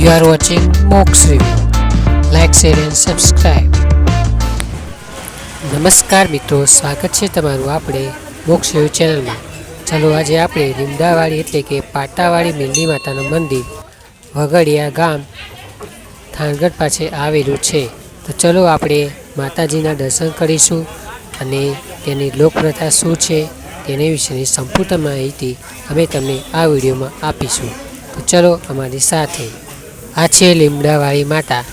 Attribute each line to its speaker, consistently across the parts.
Speaker 1: You are watching Mox Review. Like share and subscribe નમસ્કાર મિત્રો, સ્વાગત છે તમારું આપણે મોક્ષ રિવ્યુ ચેનલમાં ચાલો આજે આપણે લીમડાવાળી એટલે કે પાટાવાડી મેલડી માતાનું મંદિર વગડિયા ગામ, થાનગઢ પાસે આવેલું છે. તો ચલો આપણે માતાજીના દર્શન કરીશું અને તેની લોકપ્રથા શું છે તેની વિશેની સંપૂર્ણ માહિતી અમે તમને આ વિડીયોમાં આપીશું. તો ચલો અમારી સાથે. આ છે લીમડાવાળી માતા,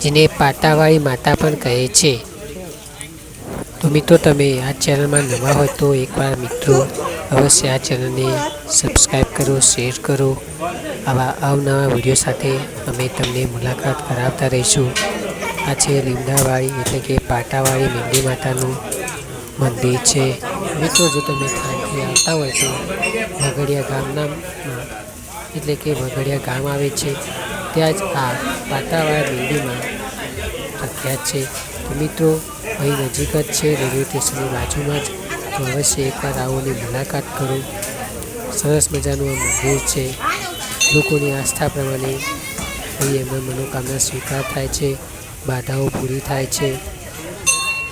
Speaker 1: જેને પાટાવાળી માતા પણ કહે છે. તો મિત્રો તમે આ ચેનલમાં નવા હોય તો એકવાર મિત્રો અવશ્ય આ ચેનલને સબસ્ક્રાઈબ કરો, શેર કરો. આવા અવનવા વીડિયો સાથે અમે તમને મુલાકાત કરાવતા રહીશું. આ છે લીમડાવાળી એટલે કે પાટાવાળી મેંદી માતાનું મંદિર છે. મિત્રો જો તમે થાનથી આવતા હોય તો વઘડિયા ગામના, એટલે કે વઘડિયા ગામ આવે છે. ત્યાં જ આ પાતાવાળા મેંદીમાં પ્રખ્યાત છે. તો મિત્રો, અહીં નજીક જ છે રેલવે સ્ટેશનની બાજુમાં જ. તો અવશ્ય એકવાર આવોની મુલાકાત કરો. સરસ મજાનું આ મંદિર છે. લોકોની આસ્થા પ્રમાણે અહીં એમના મનોકામના સ્વીકાર થાય છે. બાધાઓ પૂરી થાય છે.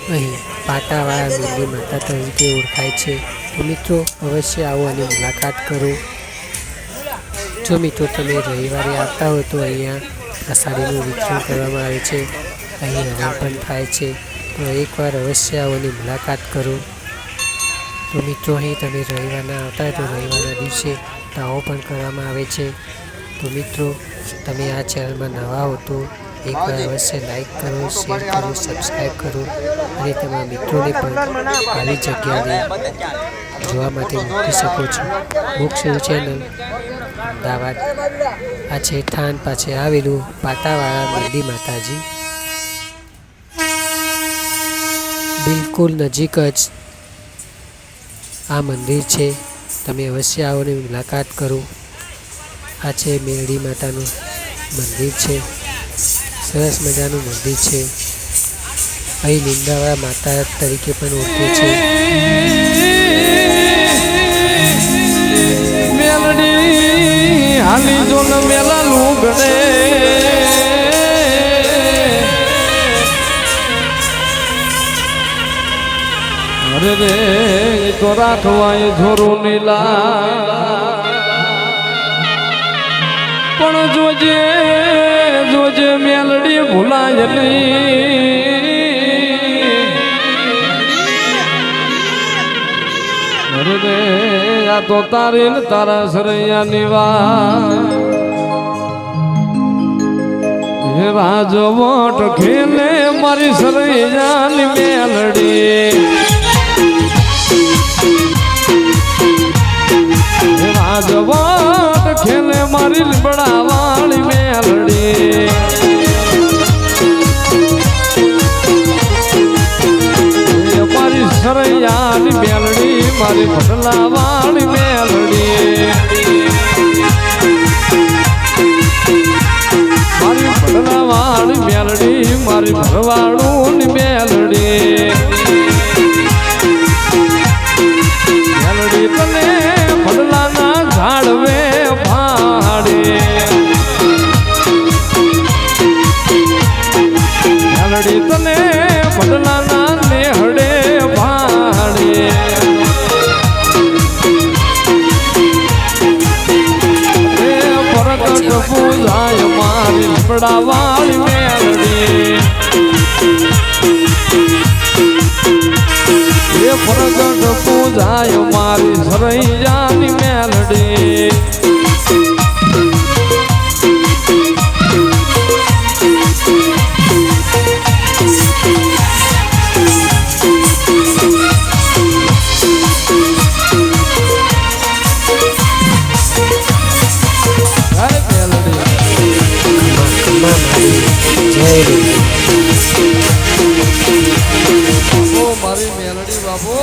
Speaker 1: અહીં પાટાવાળા મંદિર માતા તરીકે ઓળખાય છે. તો મિત્રો, અવશ્ય આવો અને મુલાકાત કરો. જો મિત્રો તમે રવિવારે આવતા હો તો અહીંયા પ્રસાદીનું વિતરણ કરવામાં આવે છે. અહીં હવન પણ થાય છે. તો એકવાર અવશ્ય આવોની મુલાકાત કરો. તો મિત્રો, અહીં તમે રવિવારના આવતા હોય તો રવિવારના દિવસે તાવો પણ કરવામાં આવે છે. તો મિત્રો, તમે આ ચેનલમાં નવા હો તો એકવાર અવશ્ય લાઈક કરો, શેર કરો સબસ્ક્રાઈબ કરો અને તમારા મિત્રોને પણ આવી જગ્યાને જોવા માટે મૂકી શકો છો. મોક્ષ ચેનલ. અમદાવાદ. આ છેઠાન પાસે આવેલું પાતાવાળા મેરડી માતાજી. બિલકુલ નજીક જ આ મંદિર છે. તમે અવશ્ય આવો અને મુલાકાત કરો. આ છે મેરડી માતાનું મંદિર છે. સરસ મજાનું મંદિર છે. અહીં નિંદાવાળા માતા તરીકે પણ ઓળખે છે.
Speaker 2: હાલી જો ન મેલા લુગડે અરે રે એ તો રાખવાય જોરું નીલા પણ જોજે જોજે મેલડી ભૂલાય નહીં આ તો તારી ને તારા સરૈયા નિવા હે રાજવટ ખેલે મારી સરૈયાની મેલડી. હે રાજવટ ખેલે મારી લીમડાવાળી મેલડી. એ મારી સરૈયાની મેલડી. મારી ભટલાવાળી મેલડી મારી ભટલાવાળી મેલડી, મારી ભરવાડુંની મેલડી. મેલડી તને ભટલાના ઝાડવે ભાડે મેલડી તને મારી વાળી મેલડી. એ પ્રગટ પૂજાય મારી સરૈયાની મેલડી. મારી મેલડી બાપુ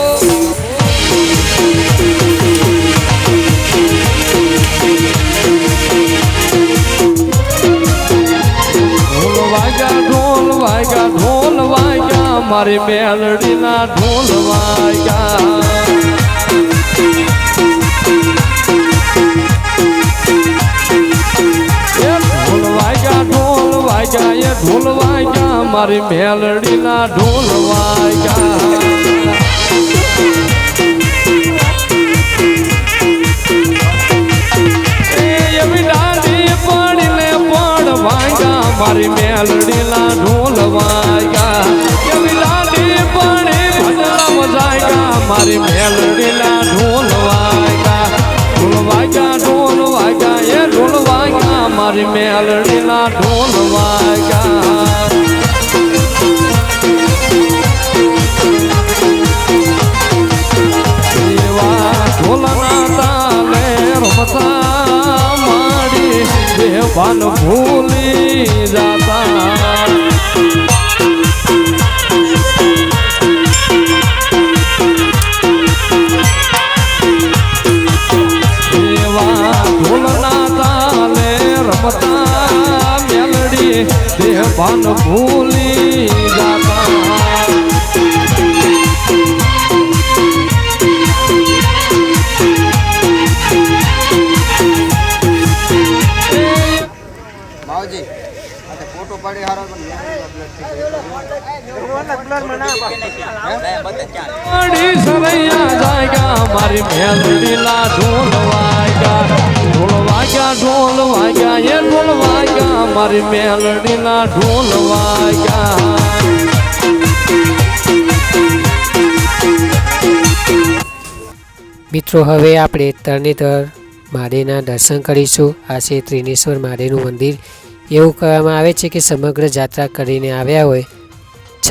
Speaker 2: ઢોલ વાગ્યા ઢોલ વાગ્યા ઢોલ વાગ્યા. મારી મેલડીના ઢોલ વાગ્યા મારી મેલડીના ઢોલ વાગ્યા મારી મેલડીના ઢોલ વાગ્યા એવી પડી ભજનમ જાગ્યા મારી મેલડીના ઢોલ વાગ્યા ઢોલ વાગ્યા ઢોલ વાગ્યા એ ઢોલ વાગ્યા મારી મેલડીના દેવાન ભૂલી જાતા
Speaker 3: માવજી આ ફોટો પાડી હારો પણ
Speaker 2: મારી સરૈયા જાગ્યા મારી મારી મેલડીલા ઢોલ વાગ્યા.
Speaker 1: મિત્રો, હવે આપણે તરણેતર મહાદેવના દર્શન કરીશું. આ છે ત્રિનેશ્વર મહાદેવનું મંદિર. એવું કહેવામાં આવે છે કે સમગ્ર જાત્રા કરીને આવ્યા હોય,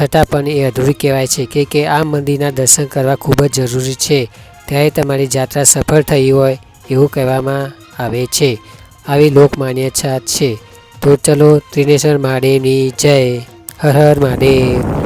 Speaker 1: છતાં પણ એ અધૂરી કહેવાય છે કે કે આ મંદિરના દર્શન કરવા ખૂબ જ જરૂરી છે. ત્યારે તમારી જાત્રા સફળ થઈ હોય એવું કહેવામાં આવે છે. આવી લોકમાન્યતા છે. તો ચલો ત્રિનેશ્વર મહાદેવની જય. હર હર મહાદેવ.